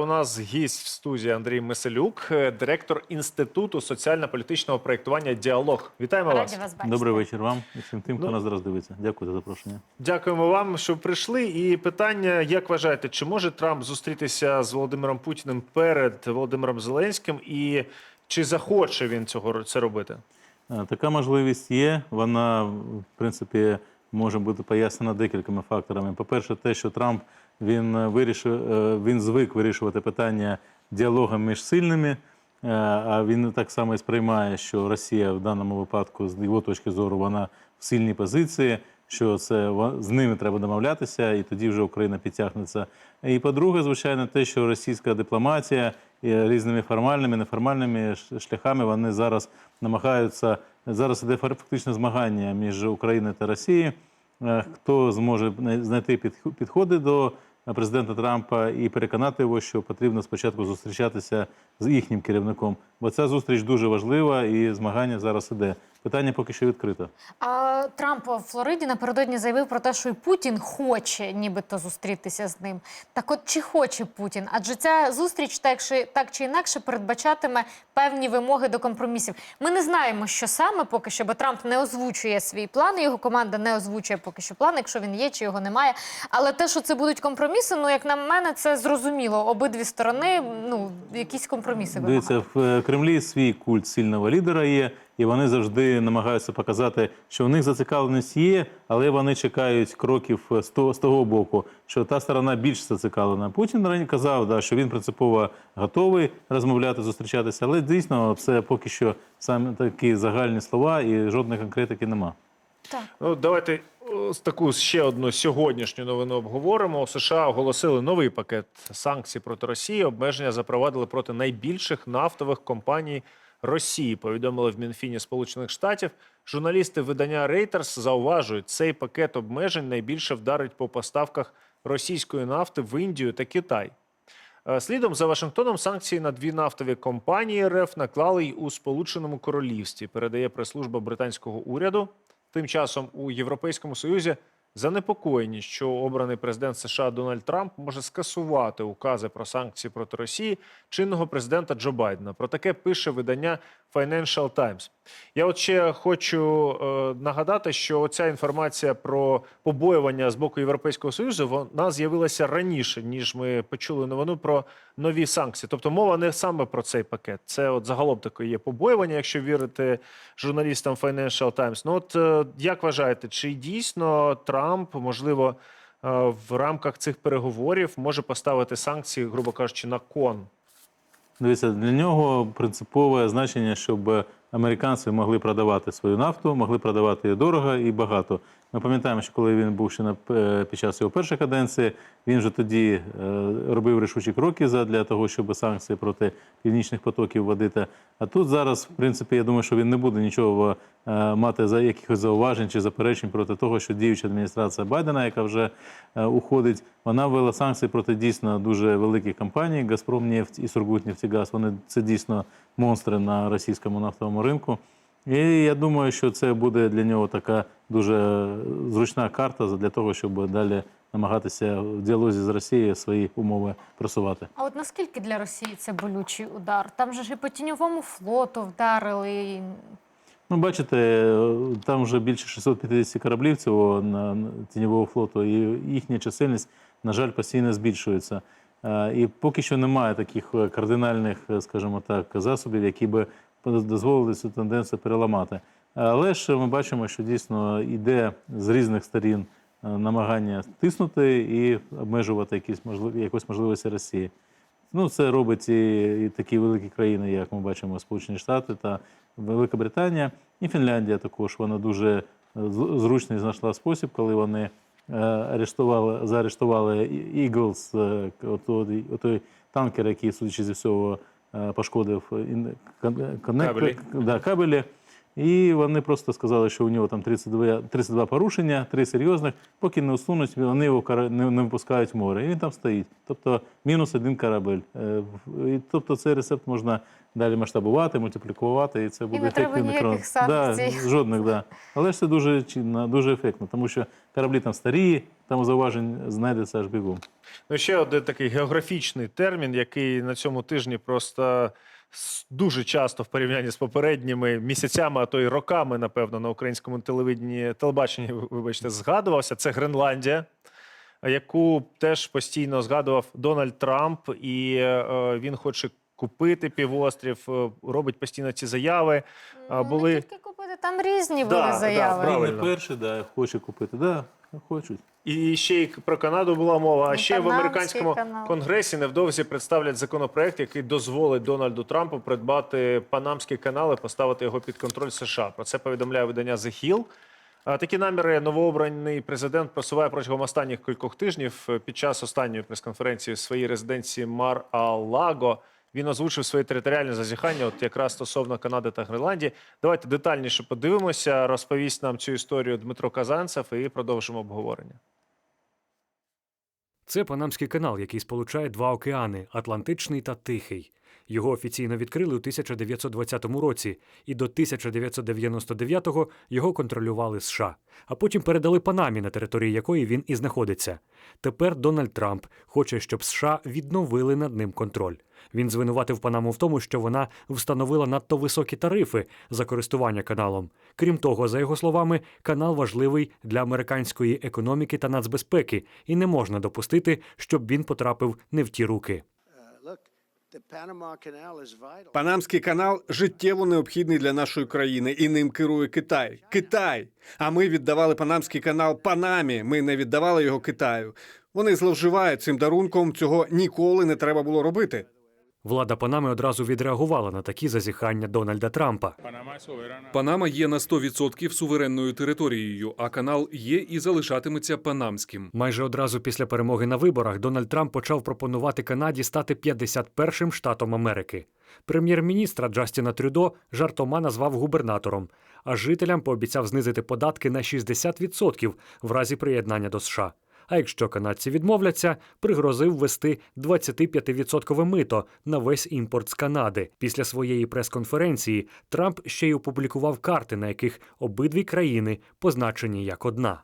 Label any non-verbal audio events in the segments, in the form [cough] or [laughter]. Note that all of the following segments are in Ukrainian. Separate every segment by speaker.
Speaker 1: У нас гість в студії Андрій Меселюк, е, директор інституту соціально-політичного проєктування Діалог. Вітаємо вас.
Speaker 2: Раді вас бачити.
Speaker 3: Добрий вечір вам і всім тим, хто
Speaker 1: Ну,
Speaker 3: нас зараз дивиться. Дякую за запрошення.
Speaker 1: Дякуємо вам, що прийшли. І питання: як вважаєте, чи може Трамп зустрітися з Володимиром Путіним перед Володимиром Зеленським, і чи захоче він цього це робити?
Speaker 3: Е, Така можливість є. Вона, в принципі, може бути пояснена декількома факторами. По-перше, те, що Трамп він е, вирішив, е, він звик вирішувати питання діалогом між сильними. е, А він так само і сприймає, що Росія в даному випадку, з його точки зору, вона в сильній позиції, що це з ними треба домовлятися, і тоді вже Україна підтягнеться. І по-друге, звичайно, те, що російська дипломатія різними формальними, неформальними шляхами вони зараз намагаються зараз іде фактично змагання між Україною та Росією. Хто зможе знайти підх- підходи до президента Трампа і переконати його, що потрібно спочатку зустрічатися з їхнім керівником, бо ця зустріч дуже важлива і змагання зараз іде. Питання поки що відкрите.
Speaker 2: А Трамп в Флориді напередодні заявив про те, що і Путін хоче нібито зустрітися з ним. Так от чи хоче Путін? Адже ця зустріч так, чи- так чи інакше передбачатиме певні вимоги до компромісів. Ми не знаємо, що саме поки що, бо Трамп не озвучує свій план, його команда не озвучує поки що план, якщо він є, чи його немає. Але те, що це будуть компроміси, ну як на мене, це зрозуміло. Обидві сторони, ну якісь компроміси.
Speaker 3: Дивіться, в е, Кремлі свій культ сильного лідера є, і вони завжди намагаються показати, що у них зацікавленість є, але вони чекають кроків е, з того, з того боку, що та сторона більш зацікавлена. Путін раніше казав, да, що він принципово готовий розмовляти, зустрічатися, але дійсно це поки що саме такі загальні слова і жодної конкретики нема.
Speaker 2: Так.
Speaker 1: Ну, давайте таку ще одну сьогоднішню новину обговоримо. США оголосили новий пакет санкцій проти Росії. Обмеження запровадили проти найбільших нафтових компаній Росії. Повідомили в Мінфіні Сполучених Штатів. Журналісти видання Reuters зауважують, цей пакет обмежень найбільше вдарить по поставках російської нафти в Індію та Китай. Е, Слідом за Вашингтоном санкції на дві нафтові компанії РФ наклали й у Сполученому Королівстві. Передає прес-служба британського уряду. Тим часом у Європейському Союзі занепокоєні, що обраний президент США Дональд Трамп може скасувати укази про санкції проти Росії чинного президента Джо Байдена. Про таке пише видання Financial Times. Я от ще хочу е, нагадати, що ця інформація про побоювання з боку Європейського Союзу вона з'явилася раніше, ніж ми почули новину про нові санкції. Тобто мова не саме про цей пакет. Це от загалом таке є побоювання, якщо вірити журналістам Financial Times. Ну от е, як вважаєте, чи дійсно Трамп можливо е, в рамках цих переговорів може поставити санкції, грубо кажучи, на кон?
Speaker 3: Дивіться, для нього принципове значення, щоб американці могли продавати свою нафту, могли продавати її дорого і багато. Ми пам'ятаємо, що коли він був ще на е, під час його першої каденції, він вже тоді е, робив рішучі кроки для того, щоб санкції проти північних потоків вводити. А тут зараз, в принципі, я думаю, що він не буде нічого е, мати за якихось зауважень чи заперечень проти того, що діюча адміністрація Байдена, яка вже уходить, вона ввела санкції проти дійсно дуже великих компаній Газпромнефть і Сургутнефтегаз. Вони це дійсно монстри на російському нафтовому ринку. І я думаю, що це буде для нього така дуже зручна карта для того, щоб далі намагатися в діалозі з Росією свої умови просувати.
Speaker 2: А от наскільки для Росії це болючий удар? Там же ж і по тіньовому флоту вдарили.
Speaker 3: Ну, бачите, там вже більше 650 кораблів цього на тіньового флоту, і їхня чисельність, на жаль, постійно збільшується. Е, І поки що немає таких кардинальних, скажімо так, засобів, які би дозволили цю тенденцію переламати. Але ж ми бачимо, що дійсно йде з різних сторін е, намагання тиснути і обмежувати якісь можливі якось можливості Росії. Ну, це робить і, і такі великі країни, як ми бачимо, Сполучені Штати та Велика Британія, і Фінляндія також. Вона дуже е, зручний знайшла спосіб, коли вони е, арештували, заарештували Eagles, отой, отой танкер, який, судячи зі всього, пошкодив ін- коннектор-
Speaker 1: Кабелі.
Speaker 3: да, кабелі. І вони просто сказали, що у нього там 32, 32 порушення, три серйозних. Поки не усунуть, вони його не, не випускають в море. І він там стоїть. Тобто мінус один корабель. Е, І, тобто цей рецепт можна далі масштабувати, мультиплікувати, і це буде
Speaker 2: не треба
Speaker 3: ефективний крок. Да, жодних, да. Але ж це дуже чинно, дуже ефектно, тому що кораблі там старі, там зауважень знайдеться аж бігом.
Speaker 1: Ну, ще один такий географічний термін, який на цьому тижні просто дуже часто в порівнянні з попередніми місяцями, а то й роками, напевно, на українському телевиденні, телебаченні, вибачте, згадувався. Це Гренландія, яку теж постійно згадував Дональд Трамп, і е, він хоче купити півострів, е, робить постійно ці заяви.
Speaker 2: Ну,
Speaker 1: були-
Speaker 2: Не тільки купити, там різні
Speaker 1: Да,
Speaker 2: були
Speaker 1: да,
Speaker 2: заяви.
Speaker 1: правильно.
Speaker 3: Він перший, да, хоче купити. Да, хочуть.
Speaker 1: І ще й про Канаду була мова. А
Speaker 2: Ну,
Speaker 1: ще в американському
Speaker 2: канал.
Speaker 1: конгресі невдовзі представлять законопроект, який дозволить Дональду Трампу придбати Панамський канал і поставити його під контроль США. Про це повідомляє видання The Hill. Такі наміри новообраний президент просуває протягом останніх кількох тижнів. Під час останньої прес-конференції в своїй резиденції Мар-а-Лаго він озвучив свої територіальні зазіхання, от якраз стосовно Канади та Гренландії. Давайте детальніше подивимося. Розповість нам цю історію Дмитро Казанцев і продовжимо обговорення.
Speaker 4: Це Панамський канал, який сполучає два океани Атлантичний та Тихий. Його офіційно відкрили у 1920 році, і до 1999-го його контролювали США, а потім передали Панамі, на території якої він і знаходиться. Тепер Дональд Трамп хоче, щоб США відновили над ним контроль. Він звинуватив Панаму в тому, що вона встановила надто високі тарифи за користування каналом. Крім того, за його словами, канал важливий для американської економіки та нацбезпеки, і не можна допустити, щоб він потрапив не в ті руки.
Speaker 5: Панамський канал життєво необхідний для нашої країни, і ним керує Китай. Китай. А ми віддавали Панамський канал Панамі. Ми не віддавали його Китаю. Вони зловживають цим дарунком. Цього ніколи не треба було робити.
Speaker 4: Влада Панами одразу відреагувала на такі зазіхання Дональда Трампа.
Speaker 6: Панама є на 100% суверенною територією, а канал є і залишатиметься панамським.
Speaker 4: Майже одразу після перемоги на виборах Дональд Трамп почав пропонувати Канаді стати 51-м штатом Америки. Прем'єр-міністра Джастіна Трюдо жартома назвав губернатором, а жителям пообіцяв знизити податки на 60% в разі приєднання до США. А якщо канадці відмовляться, пригрозив ввести 25% мито на весь імпорт з Канади. Після своєї прес-конференції Трамп ще й опублікував карти, на яких обидві країни позначені як одна.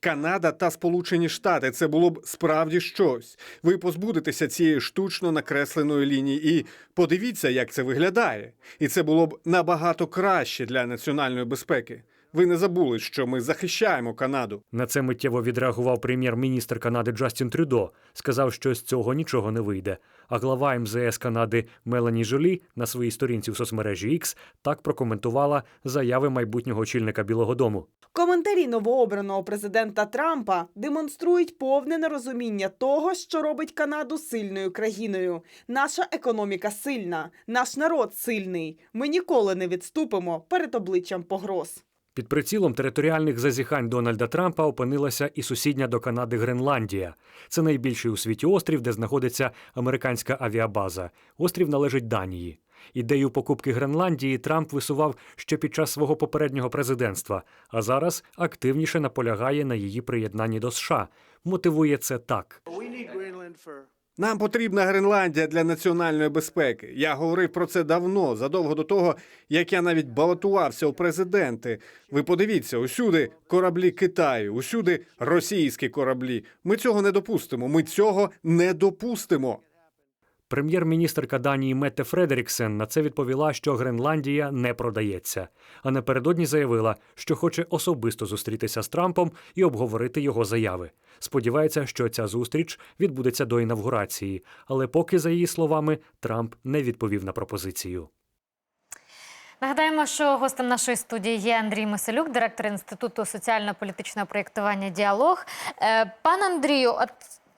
Speaker 5: Канада та Сполучені Штати це було б справді щось. Ви позбудетеся цієї штучно накресленої лінії, і подивіться, як це виглядає. І це було б набагато краще для національної безпеки. Ви не забули, що ми захищаємо Канаду.
Speaker 4: На це миттєво відреагував прем'єр-міністр Канади Джастін Трюдо. Сказав, що з цього нічого не вийде. А глава МЗС Канади Мелані Жолі на своїй сторінці в соцмережі X так прокоментувала заяви майбутнього очільника Білого Дому.
Speaker 7: Коментарі новообраного президента Трампа демонструють повне нерозуміння того, що робить Канаду сильною країною. Наша економіка сильна, наш народ сильний. Ми ніколи не відступимо перед обличчям погроз.
Speaker 4: Під прицілом територіальних зазіхань Дональда Трампа опинилася і сусідня до Канади Гренландія. Це найбільший у світі острів, де знаходиться американська авіабаза. Острів належить Данії. Ідею покупки Гренландії Трамп висував ще під час свого попереднього президентства, а зараз активніше наполягає на її приєднанні до США. Мотивує це так.
Speaker 5: Нам потрібна Гренландія для національної безпеки. Я говорив про це давно, задовго до того, як я навіть балотувався у президенти. Ви подивіться, усюди кораблі Китаю, усюди російські кораблі. Ми цього не допустимо. Ми цього не допустимо.
Speaker 4: Прем'єр-міністрка Данії Метте Фредеріксен на це відповіла, що Гренландія не продається. А напередодні заявила, що хоче особисто зустрітися з Трампом і обговорити його заяви. Сподівається, що ця зустріч відбудеться до інавгурації, але поки, за її словами, Трамп не відповів на пропозицію.
Speaker 2: Нагадаємо, що гостем нашої студії є Андрій Миселюк, директор Інституту соціально-політичного проєктування Діалог. Е, Пан Андрію, от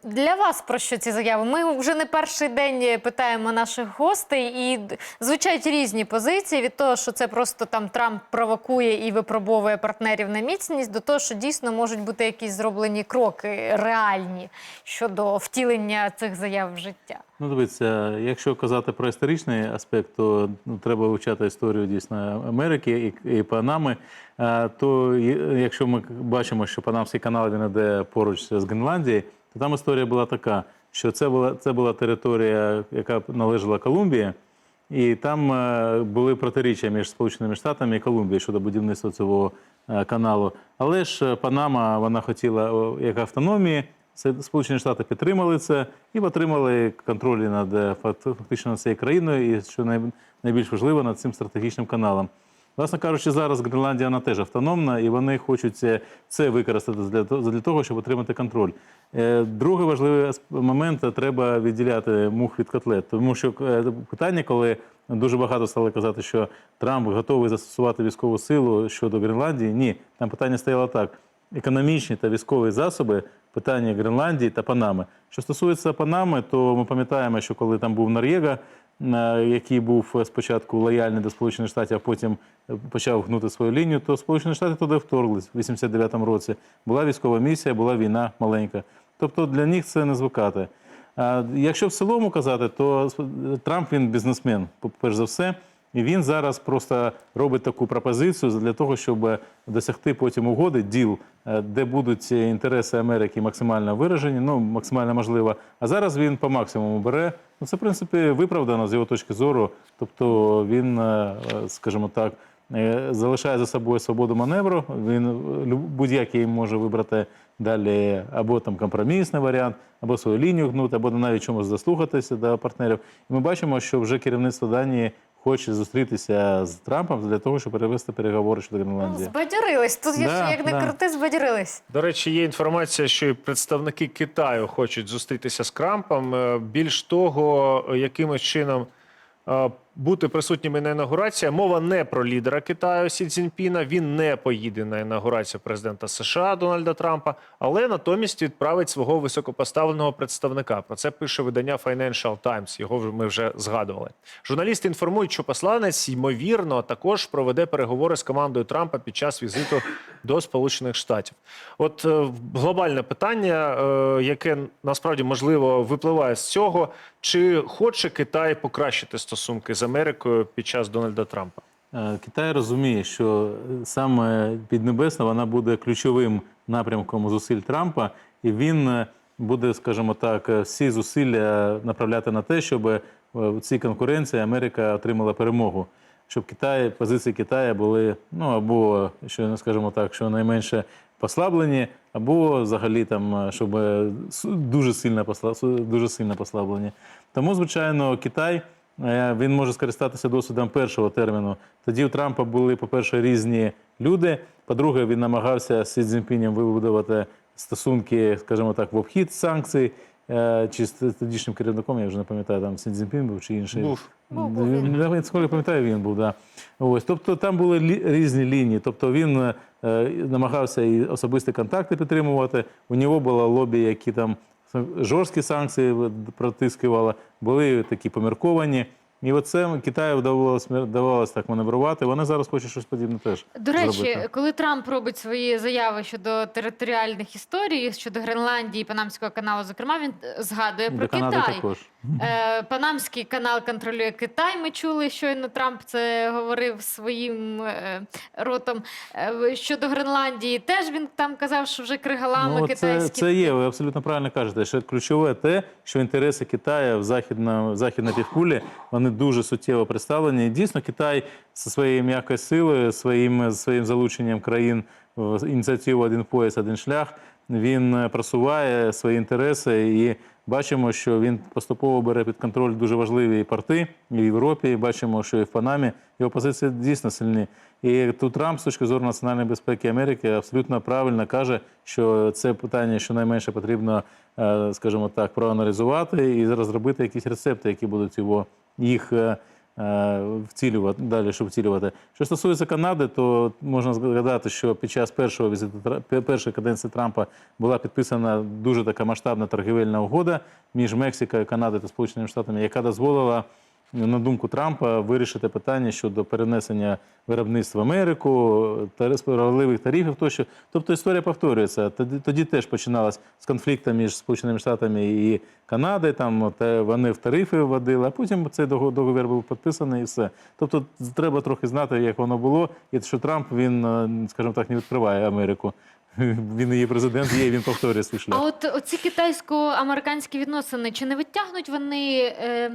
Speaker 2: для вас про що ці заяви? Ми вже не перший день питаємо наших гостей, і звучать різні позиції від того, що це просто там Трамп провокує і випробовує партнерів на міцність, до того, що дійсно можуть бути якісь зроблені кроки реальні щодо втілення цих заяв в життя.
Speaker 3: Ну, дивіться, якщо казати про історичний аспект, то ну, треба вивчати історію дійсно Америки і, і Панами. Е, То якщо ми бачимо, що Панамський канал він іде поруч з Гренландією, там історія була така, що це була це була територія, яка належала Колумбії. І там е, були протиріччя між Сполученими Штатами і Колумбією щодо будівництва цього е, каналу. Але ж е, Панама вона хотіла як автономії. Це Сполучені Штати підтримали це і отримали контроль над фактично над цією країною, і що най- найбільш важливо над цим стратегічним каналом. Власне кажучи, зараз Гренландія вона теж автономна, і вони хочуть це, використати для для того, щоб отримати контроль. Е, Другий важливий момент е, треба відділяти мух від котлет, тому що е, питання, коли дуже багато стали казати, що Трамп готовий застосувати військову силу щодо Гренландії. Ні, там питання стояло так: економічні та військові засоби. Питання Гренландії та Панами. Що стосується Панами, то ми пам'ятаємо, що коли там був Нор'єга, е, який був спочатку лояльний до Сполучених Штатів, а потім е, почав гнути свою лінію, то Сполучені Штати туди вторглись в 89-му році. Була військова місія, була війна маленька. Тобто для них це не звикати. А якщо в цілому казати, то Трамп він бізнесмен, перш за все. І він зараз просто робить таку пропозицію для того, щоб досягти потім угоди, діл, е, де будуть інтереси Америки максимально виражені, ну максимально можливо. А зараз він по максимуму бере. Ну це в принципі виправдано з його точки зору. Тобто він, е, е, скажімо так, залишає за собою свободу маневру. Він будь-який може вибрати далі або там компромісний варіант, або свою лінію гнути, або навіть чомусь заслухатися до партнерів. І ми бачимо, що вже керівництво Данії хоче зустрітися з Трампом для того, щоб перевести переговори щодо
Speaker 2: Ну,
Speaker 3: Гренландії.
Speaker 2: збадьорились. Тут є
Speaker 3: Да,
Speaker 2: ще як не
Speaker 3: да.
Speaker 2: крути, збадьорились.
Speaker 1: До речі, є інформація, що і представники Китаю хочуть зустрітися з Крампом. Е, Більш того, е, якимось чином е, бути присутніми на інаугурації. Мова не про лідера Китаю Сі Цзіньпіна. Він не поїде на інаугурацію президента США Дональда Трампа, але натомість відправить свого високопоставленого представника. Про це пише видання Financial Times. Його ми вже згадували. Журналісти інформують, що посланець ймовірно також проведе переговори з командою Трампа під час візиту до Сполучених Штатів. От е, глобальне питання, е, яке насправді можливо випливає з цього, чи хоче Китай покращити стосунки з Америкою під час Дональда Трампа?
Speaker 3: Е, Китай розуміє, що саме Піднебесна вона буде ключовим напрямком зусиль Трампа, і він е, буде, скажімо так, е, всі зусилля направляти на те, щоб в цій конкуренції Америка отримала перемогу. Щоб Китай, позиції Китаю були ну або що скажімо так, що найменше послаблені, або взагалі там, щоб дуже сильно дуже сильно послаблені. Тому, звичайно, Китай він може скористатися досвідом першого терміну. Тоді у Трампа були, по-перше, різні люди. По-друге, він намагався з Сі Цзіньпінем вибудувати стосунки, скажімо так, в обхід санкцій. Е, Чи з тодішнім керівником, я вже не пам'ятаю, там Сі Цзіньпін був чи інший.
Speaker 1: Був.
Speaker 2: Був, був він.
Speaker 3: Він, я скільки пам'ятаю, він був, да. Ось, тобто там були лі- різні лінії. Тобто він е, намагався і особисті контакти підтримувати. У нього було лобі, які там жорсткі санкції протискували, були такі помірковані. І оце Китаю вдавалося, вдавалося так маневрувати. Вони зараз хочуть щось подібне теж.
Speaker 2: До речі,
Speaker 3: зробити.
Speaker 2: коли Трамп робить свої заяви щодо територіальних історій, щодо Гренландії, Панамського каналу, зокрема, він е, згадує про
Speaker 3: До
Speaker 2: Китай.
Speaker 3: також.
Speaker 2: Е, Панамський канал контролює Китай. Ми чули, щойно Трамп це говорив своїм е, ротом. Щодо Гренландії, теж він там казав, що вже кригалами
Speaker 3: Ну, це,
Speaker 2: китайські.
Speaker 3: це є, ви абсолютно правильно кажете. Що ключове те, що інтереси Китаю в західна, в західній півкулі вони дуже суттєво представлені. І дійсно, Китай зі своєю м'якою силою, своїм, своїм залученням країн в ініціативу Один пояс, один шлях. Він е, просуває свої інтереси і бачимо, що він поступово бере під контроль дуже важливі порти в Європі. Бачимо, що і в Панамі його позиції дійсно сильні. І тут Трамп з точки зору національної безпеки Америки абсолютно правильно каже, що це питання щонайменше потрібно, е, скажімо так, проаналізувати і розробити якісь рецепти, які будуть його їх. е, е, Вцілювати далі, щоб вцілювати. Що стосується Канади, то можна згадати, що під час першого візиту першої каденції Трампа була підписана дуже така масштабна торгівельна угода між Мексикою, Канадою та Сполученими Штатами, яка дозволила на думку Трампа, вирішити питання щодо перенесення виробництва в Америку, справедливих тарифів тощо. Тобто історія повторюється. Тоді, тоді теж починалась з конфлікту між Сполученими Штатами і Канадою. Там те, вони в тарифи вводили, а потім цей дого- договір був підписаний і все. Тобто треба трохи знати, як воно було, і що Трамп він, е, скажімо так, не відкриває Америку. [laughs] Він її президент є, і він повторює свій шлях.
Speaker 2: А от оці китайсько-американські відносини, чи не витягнуть вони е,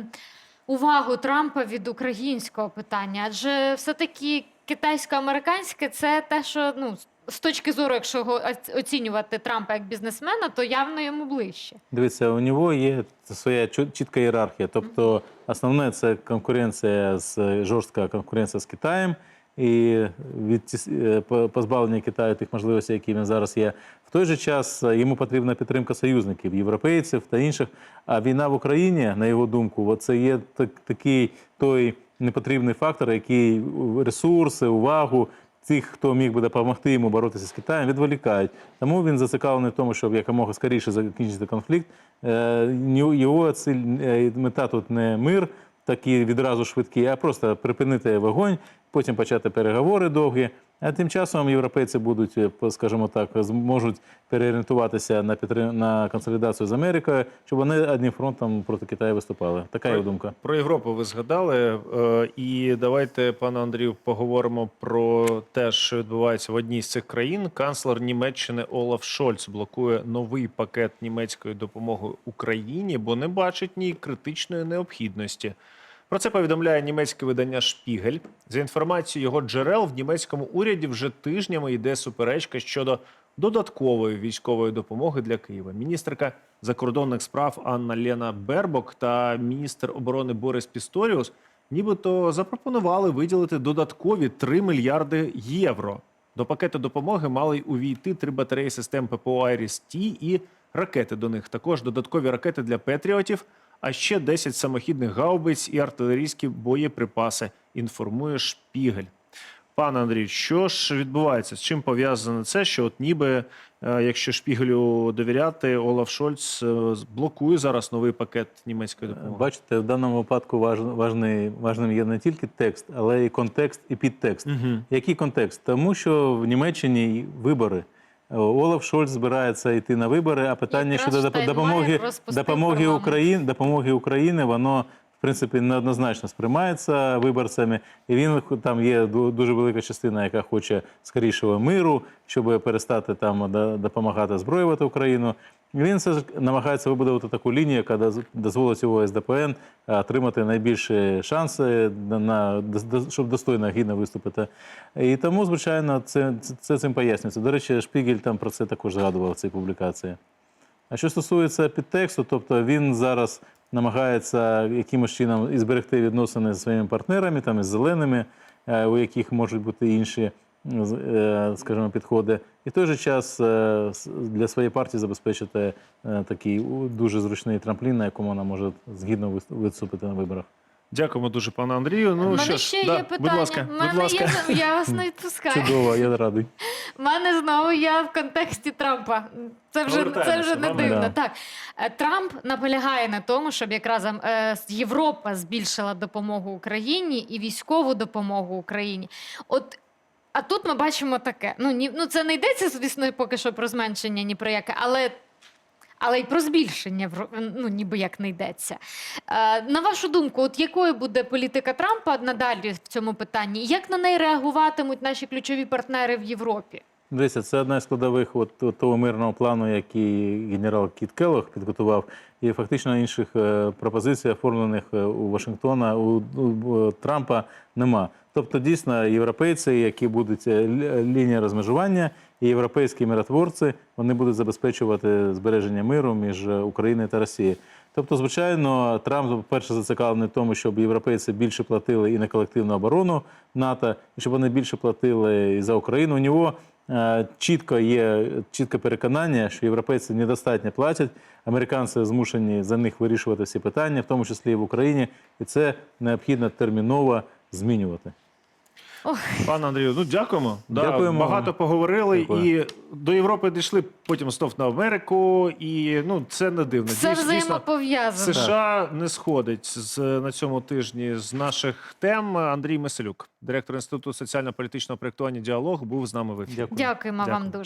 Speaker 2: увагу Трампа від українського питання? Адже все-таки китайсько-американське це те, що ну з точки зору, якщо його оцінювати Трампа як бізнесмена, то явно йому ближче.
Speaker 3: Дивіться, у нього є своя чітка ієрархія. Тобто, основне це конкуренція з жорстка конкуренція з Китаєм і відтіс- е, позбавлення Китаю тих можливостей, які він зараз є. В той же час е, йому потрібна підтримка союзників, європейців та інших. А війна в Україні, на його думку, це є так- такий той непотрібний фактор, який ресурси, увагу тих, хто міг би допомогти йому боротися з Китаєм, відволікають. Тому він зацікавлений в тому, щоб якомога скоріше закінчити конфлікт. Е, Його ціль, мета тут не мир, такий відразу швидкий, а просто припинити вогонь, потім почати переговори довгі. А тим часом європейці будуть, е, скажімо так, зможуть переорієнтуватися на підтрим... на консолідацію з Америкою, щоб вони одним фронтом проти Китаю виступали. Така його думка.
Speaker 1: Про Європу ви згадали. е, І давайте, пане Андрію, поговоримо про те, що відбувається в одній з цих країн. Канцлер Німеччини Олаф Шольц блокує новий пакет німецької допомоги Україні, бо не бачить ні критичної необхідності. Про це повідомляє німецьке видання Шпігель. За інформацією його джерел, в німецькому уряді вже тижнями йде суперечка щодо додаткової військової допомоги для Києва. Міністерка закордонних справ Анна Лена Бербок та міністр оборони Борис Пісторіус нібито запропонували виділити додаткові 3 мільярди євро. До пакету допомоги мали й увійти три батареї систем ППО «Айріс-Т» і ракети до них. Також додаткові ракети для патріотів, а ще 10 самохідних гаубиць і артилерійські боєприпаси. Інформує Шпігель. Пане Андрій, що ж відбувається? З чим пов'язане це? Що от ніби, е, якщо Шпігелю довіряти, Олаф Шольц е, блокує зараз новий пакет німецької допомоги.
Speaker 3: Бачите, в даному випадку важ, важний, важним є не тільки текст, але і контекст і підтекст.
Speaker 1: Угу.
Speaker 3: Який контекст? Тому що в Німеччині вибори. Олаф Шольц збирається йти на вибори, а питання
Speaker 2: Якраз
Speaker 3: щодо доп-
Speaker 2: Штайнмаєр
Speaker 3: допомоги,
Speaker 2: розпустив
Speaker 3: допомоги,
Speaker 2: парламент.
Speaker 3: Допомоги України, воно принципі неоднозначно сприймається виборцями. І він там є дуже велика частина, яка хоче скорішого миру, щоб перестати там допомагати зброювати Україну. Він все ж намагається вибудувати таку лінію, яка дозволить його СДПН е, отримати найбільші шанси на, щоб достойно гідно виступити. І тому, звичайно, це, це цим пояснюється. До речі, Шпігель там про це також згадував в цій публікації. А що стосується підтексту, тобто він зараз намагається якимось чином і зберегти відносини зі своїми партнерами, там із зеленими, е, у яких можуть бути інші, е, скажімо, підходи, і в той же час е, для своєї партії забезпечити такий дуже зручний трамплін, на якому вона може згідно вис- виступити на виборах.
Speaker 1: Дякуємо дуже, пане Андрію. Ну
Speaker 2: У мене
Speaker 1: що ж,
Speaker 2: ще
Speaker 1: да,
Speaker 2: є питання.
Speaker 1: будь ласка,
Speaker 2: У мене
Speaker 1: будь ласка.
Speaker 2: Є, я вас не відпускаю.
Speaker 3: Чудово, я радий.
Speaker 2: У [laughs] мене знову я в контексті Трампа. Це вже, це
Speaker 1: Повертаємося,
Speaker 2: вже не
Speaker 1: мабуть.
Speaker 2: дивно.
Speaker 3: Да.
Speaker 2: Так. Е, Трамп наполягає на тому, щоб якраз е, Європа збільшила допомогу Україні і військову допомогу Україні. От а тут ми бачимо таке. Ну, ні, ну це не йдеться, звісно, поки що про зменшення ні про яке, але. Але й про збільшення ну, ніби як не йдеться. Е, на вашу думку, от якою буде політика Трампа надалі в цьому питанні? Як на неї реагуватимуть наші ключові партнери в Європі?
Speaker 3: Дивіться, це одна з складових от, от того мирного плану, який генерал Кіт Келлог підготував, і фактично інших е, пропозицій, оформлених е, у Вашингтона, у, у Трампа нема. Тобто, дійсно, європейці, які будуть е, лінія розмежування, і європейські миротворці, вони будуть забезпечувати збереження миру між е, Україною та Росією. Тобто, звичайно, Трамп перше зацікавлений в тому, щоб європейці більше платили і на колективну оборону НАТО, і щоб вони більше платили і за Україну. У нього е, чітко є чітке переконання, що європейці недостатньо платять. Американці змушені за них вирішувати всі питання, в тому числі і в Україні, і це необхідно терміново змінювати.
Speaker 1: Пане Андрію, ну дякуємо. Да,
Speaker 3: Дякуємо.
Speaker 1: Багато поговорили
Speaker 3: Дякую.
Speaker 1: і до Європи дійшли, потім знов на Америку, і ну це не дивно.
Speaker 2: Все
Speaker 1: Дійс- дійсно,
Speaker 2: взаємопов'язано.
Speaker 1: США не сходить з на цьому тижні з наших тем. Андрій Меселюк, директор інституту соціально-політичного проєктування діалог, був з нами в ефірі.
Speaker 2: Дякуємо,
Speaker 1: Дякуємо
Speaker 2: вам дуже.